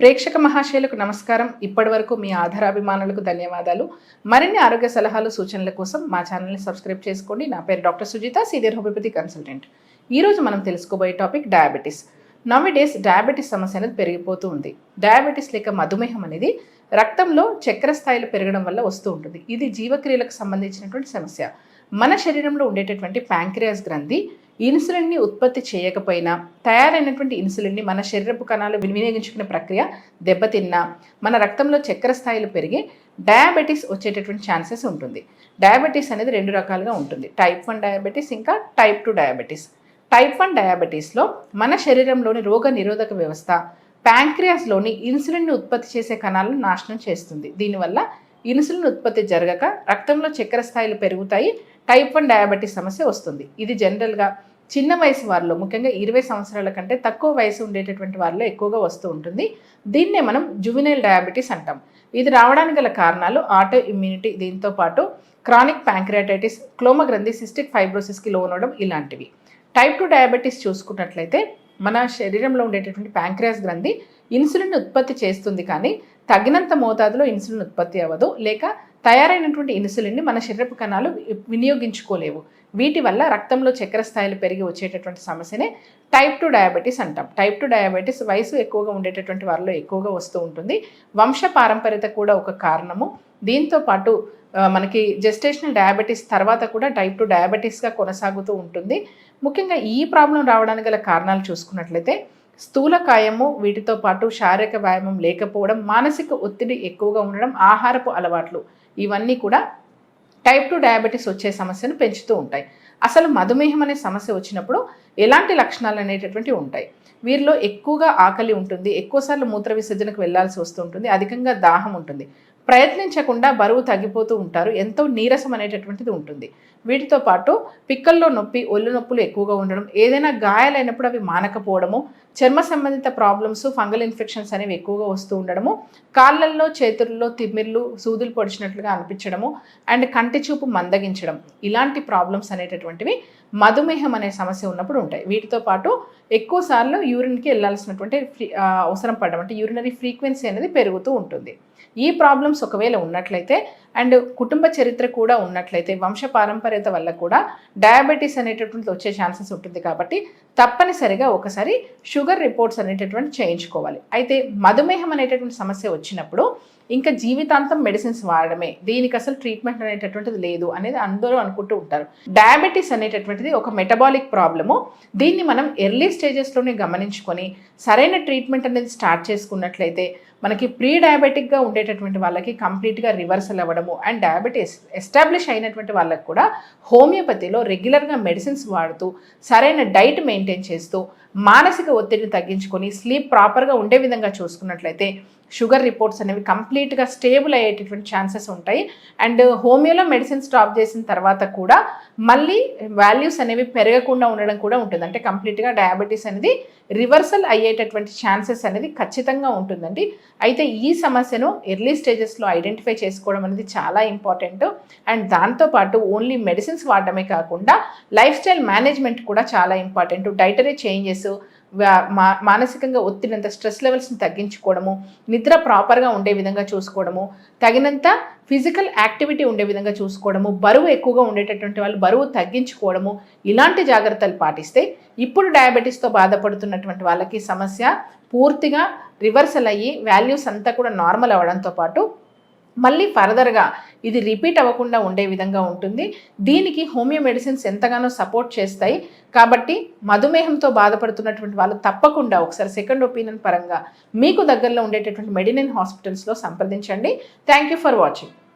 ప్రేక్షక మహాశయులకు నమస్కారం. ఇప్పటి వరకు మీ ఆధారాభిమానులకు ధన్యవాదాలు. మరిన్ని ఆరోగ్య సలహాలు సూచనల కోసం మా ఛానల్ని సబ్స్క్రైబ్ చేసుకోండి. నా పేరు doctor Sujitha senior homeopathy consultant. ఈరోజు మనం తెలుసుకోబోయే టాపిక్ డయాబెటీస్. నవిడేస్ డయాబెటీస్ సమస్య అనేది పెరిగిపోతూ ఉంది. డయాబెటీస్ లేక మధుమేహం అనేది రక్తంలో చక్కెర స్థాయిలు పెరగడం వల్ల వస్తూ ఉంటుంది. ఇది జీవక్రియలకు సంబంధించినటువంటి సమస్య. మన శరీరంలో ఉండేటటువంటి ప్యాంక్రియాస్ గ్రంథి ఇన్సులిన్ని ఉత్పత్తి చేయకపోయినా తయారైనటువంటి ఇన్సులిన్ని మన శరీరపు కణాలు వినియోగించుకునే ప్రక్రియ దెబ్బతిన్నా మన రక్తంలో చక్కెర స్థాయిలు పెరిగి డయాబెటీస్ వచ్చేటటువంటి ఛాన్సెస్ ఉంటుంది. డయాబెటీస్ అనేది రెండు రకాలుగా ఉంటుంది. టైప్ వన్ డయాబెటీస్ ఇంకా type two diabetes. Type one డయాబెటీస్లో మన శరీరంలోని రోగ నిరోధక వ్యవస్థ ప్యాంక్రియాస్లోని ఇన్సులిన్ని ఉత్పత్తి చేసే కణాలను నాశనం చేస్తుంది. దీనివల్ల ఇన్సులిన్ ఉత్పత్తి జరగక రక్తంలో చక్కెర స్థాయిలు పెరుగుతాయి టైప్ వన్ డయాబెటీస్ సమస్య వస్తుంది. ఇది జనరల్గా చిన్న వయసు వారిలో ముఖ్యంగా ఇరవై సంవత్సరాల కంటే తక్కువ వయసు ఉండేటటువంటి వారిలో ఎక్కువగా వస్తూ ఉంటుంది. దీన్నే మనం జువినైల్ డయాబెటీస్ అంటాం. ఇది రావడానికి గల కారణాలు ఆటో ఇమ్యూనిటీ దీంతో పాటు క్రానిక్ ప్యాంక్రియాటైటిస్ క్లోమగ్రంథి సిస్టిక్ ఫైబ్రోసిస్కి లోనవడం ఇలాంటివి. టైప్ టూ డయాబెటీస్ చూసుకున్నట్లయితే మన శరీరంలో ఉండేటటువంటి ప్యాంక్రియాస్ గ్రంథి ఇన్సులిన్ ఉత్పత్తి చేస్తుంది కానీ తగినంత మోతాదులో ఇన్సులిన్ ఉత్పత్తి అవ్వదు లేక తయారైనటువంటి ఇన్సులిన్ని మన శరీరపు కణాలు వినియోగించుకోలేవు. వీటి వల్ల రక్తంలో చక్కెర స్థాయిలు పెరిగి వచ్చేటటువంటి సమస్యనే టైప్ టూ డయాబెటీస్ అంటాం. టైప్ టూ డయాబెటీస్ వయసు ఎక్కువగా ఉండేటటువంటి వారిలో ఎక్కువగా వస్తూ ఉంటుంది. వంశ పారంపర్యత కూడా ఒక కారణము. దీంతో పాటు మనకి జెస్టేషనల్ డయాబెటీస్ తర్వాత కూడా టైప్ టూ డయాబెటీస్గా కొనసాగుతూ ఉంటుంది. ముఖ్యంగా ఈ ప్రాబ్లం రావడానికి గల కారణాలు చూసుకున్నట్లయితే స్థూలకాయము వీటితో పాటు శారీరక వ్యాయామం లేకపోవడం మానసిక ఒత్తిడి ఎక్కువగా ఉండడం ఆహారపు అలవాట్లు ఇవన్నీ కూడా టైప్ టూ డయాబెటీస్ వచ్చే సమస్యను పెంచుతూ ఉంటాయి. అసలు మధుమేహం అనే సమస్య వచ్చినప్పుడు ఎలాంటి లక్షణాలు అనేటటువంటివి ఉంటాయి. వీరిలో ఎక్కువగా ఆకలి ఉంటుంది ఎక్కువసార్లు మూత్ర విసర్జనకు వెళ్ళాల్సి వస్తుంటుంది అధికంగా దాహం ఉంటుంది. ప్రయత్నించకుండా బరువు తగ్గిపోతూ ఉంటారు. ఎంతో నీరసం అనేటటువంటిది ఉంటుంది. వీటితో పాటు పిక్కల్లో నొప్పి ఒళ్ళు నొప్పులు ఎక్కువగా ఉండడం ఏదైనా గాయాలైనప్పుడు అవి మానకపోవడము చర్మ సంబంధిత ప్రాబ్లమ్స్ ఫంగల్ ఇన్ఫెక్షన్స్ అనేవి ఎక్కువగా వస్తూ ఉండడము కాళ్ళల్లో చేతుల్లో తిమ్మిర్లు సూదులు పొడిచినట్లుగా అనిపించడము అండ్ కంటి చూపు మందగించడం ఇలాంటి ప్రాబ్లమ్స్ అనేటటువంటివి మధుమేహం అనే సమస్య ఉన్నప్పుడు ఉంటాయి. వీటితో పాటు ఎక్కువ సార్లు యూరిన్కి వెళ్ళాల్సినటువంటి ఫ్రీ- అవసరం పడడం అంటే యూరినరీ ఫ్రీక్వెన్సీ అనేది పెరుగుతూ ఉంటుంది. ఈ ప్రాబ్లమ్స్ ఒకవేళ ఉన్నట్లయితే అండ్ కుటుంబ చరిత్ర కూడా ఉన్నట్లయితే వంశ పారంపర్యత వల్ల కూడా డయాబెటీస్ అనేటటువంటిది వచ్చే ఛాన్సెస్ ఉంటుంది కాబట్టి తప్పనిసరిగా ఒకసారి షుగర్ రిపోర్ట్స్ అనేటటువంటి చేయించుకోవాలి. అయితే మధుమేహం అనేటటువంటి సమస్య వచ్చినప్పుడు ఇంకా జీవితాంతం మెడిసిన్స్ వాడడమే దీనికి అసలు ట్రీట్మెంట్ అనేటటువంటిది లేదు అనేది అందరూ అనుకుంటూ ఉంటారు. డయాబెటీస్ అనేటటువంటిది ఒక మెటబాలిక్ ప్రాబ్లము. దీన్ని మనం ఎర్లీ స్టేజెస్లోనే గమనించుకొని సరైన ట్రీట్మెంట్ అనేది స్టార్ట్ చేసుకున్నట్లయితే మనకి ప్రీ డయాబెటిక్గా ఉండేటటువంటి వాళ్ళకి కంప్లీట్గా రివర్సల్ అవ్వడము అండ్ డయాబెటీస్ ఎస్టాబ్లిష్ అయినటువంటి వాళ్ళకి కూడా హోమియోపతిలో రెగ్యులర్గా మెడిసిన్స్ వాడుతూ సరైన డైట్ మెయింటైన్ చేస్తూ మానసిక ఒత్తిడిని తగ్గించుకొని స్లీప్ ప్రాపర్గా ఉండే విధంగా చూసుకున్నట్లయితే షుగర్ రిపోర్ట్స్ అనేవి కంప్లీట్గా స్టేబుల్ అయ్యేటటువంటి ఛాన్సెస్ ఉంటాయి. అండ్ హోమియోలో మెడిసిన్ స్టాప్ చేసిన తర్వాత కూడా మళ్ళీ వాల్యూస్ అనేవి పెరగకుండా ఉండడం కూడా ఉంటుంది. అంటే కంప్లీట్గా డయాబెటీస్ అనేది రివర్సల్ అయ్యేటటువంటి ఛాన్సెస్ అనేది ఖచ్చితంగా ఉంటుందండి. అయితే ఈ సమస్యను ఎర్లీ స్టేజెస్లో ఐడెంటిఫై చేసుకోవడం అనేది చాలా ఇంపార్టెంట్. అండ్ దాంతోపాటు ఓన్లీ మెడిసిన్స్ వాడడమే కాకుండా లైఫ్ స్టైల్ మేనేజ్మెంట్ కూడా చాలా ఇంపార్టెంట్. డైటరీ చేంజెస్ వా- మా మానసికంగా ఒత్తిడినంత స్ట్రెస్ లెవెల్స్ని తగ్గించుకోవడము నిద్ర ప్రాపర్గా ఉండే విధంగా చూసుకోవడము తగినంత ఫిజికల్ యాక్టివిటీ ఉండే విధంగా చూసుకోవడము బరువు ఎక్కువగా ఉండేటటువంటి వాళ్ళు బరువు తగ్గించుకోవడము ఇలాంటి జాగ్రత్తలు పాటిస్తే ఇప్పుడు డయాబెటీస్తో బాధపడుతున్నటువంటి వాళ్ళకి సమస్య పూర్తిగా రివర్సల్ అయ్యి వాల్యూస్ అంతా కూడా నార్మల్ అవ్వడంతో పాటు మళ్ళీ ఫర్దర్గా ఇది రిపీట్ అవ్వకుండా ఉండే విధంగా ఉంటుంది. దీనికి హోమియో మెడిసిన్స్ ఎంతగానో సపోర్ట్ చేస్తాయి. కాబట్టి మధుమేహంతో బాధపడుతున్నటువంటి వాళ్ళు తప్పకుండా ఒకసారి సెకండ్ ఒపీనియన్ పరంగా మీకు దగ్గరలో ఉండేటటువంటి మెడినిన్ హాస్పిటల్స్లో సంప్రదించండి. Thank you for watching.